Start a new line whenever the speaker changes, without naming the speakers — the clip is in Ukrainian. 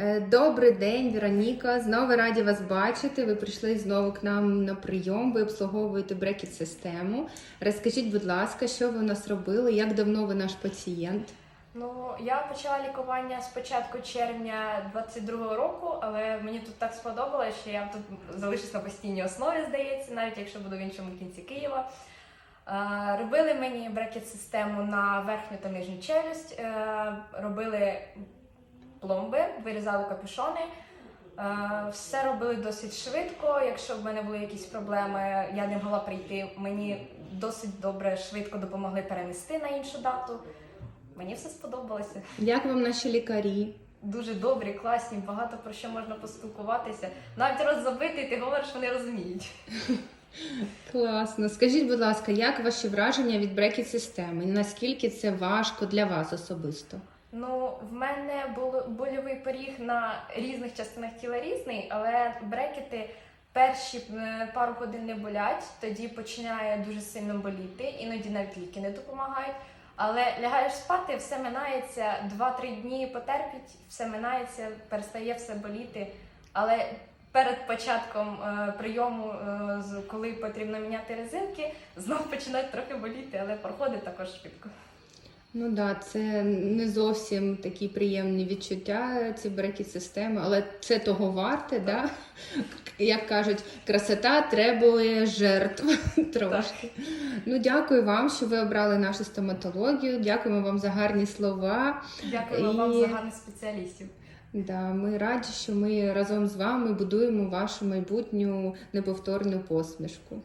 Е, Добрий день, Вероніка. Знову раді вас бачити. Ви прийшли знову к нам на прийом. Ви обслуговуєте брекет систему. Розкажіть, будь ласка, що ви у нас робили? Як давно ви наш пацієнт?
Ну, я почала лікування з початку червня 22-го року, але мені тут так сподобалось, що я тут залишусь на постійній основі, здається, навіть якщо буду в іншому кінці Києва. Е, Робили мені брекет-систему на верхню та нижню челюсть, е, робили пломби, вирізали капюшони. Е, Все робили досить швидко. Якщо в мене були якісь проблеми, я не могла прийти. Мені досить добре швидко допомогли перенести на іншу дату. Мені все сподобалося.
Як вам наші лікарі?
Дуже добрі, класні, багато про що можна поспілкуватися. Навіть роз забитий, ти говориш, вони розуміють.
Класно. Скажіть, будь ласка, як ваші враження від брекет системи? Наскільки це важко для вас особисто?
Ну, в мене больовий поріг на різних частинах тіла різний, але брекети перші е, пару годин не болять, тоді починає дуже сильно боліти, іноді навіть ліки не допомагають. Але лягаєш спати, все минається, 2-3 дні потерпіть, все минається, перестає все боліти. Але перед початком е, прийому, е, коли потрібно міняти резинки, знов починають трохи боліти, але проходить також швидко.
Ну да, це не зовсім такі приємні відчуття, ці брекет системи, але це того варте, да? Як кажуть, красота требує жертв трошки. Ну, дякую вам, що ви обрали нашу стоматологію. Дякуємо вам за гарні слова.
Дякую
І-
вам за гарних спеціалістів.
Да, ми раді, що ми разом з вами будуємо вашу майбутню неповторну посмішку.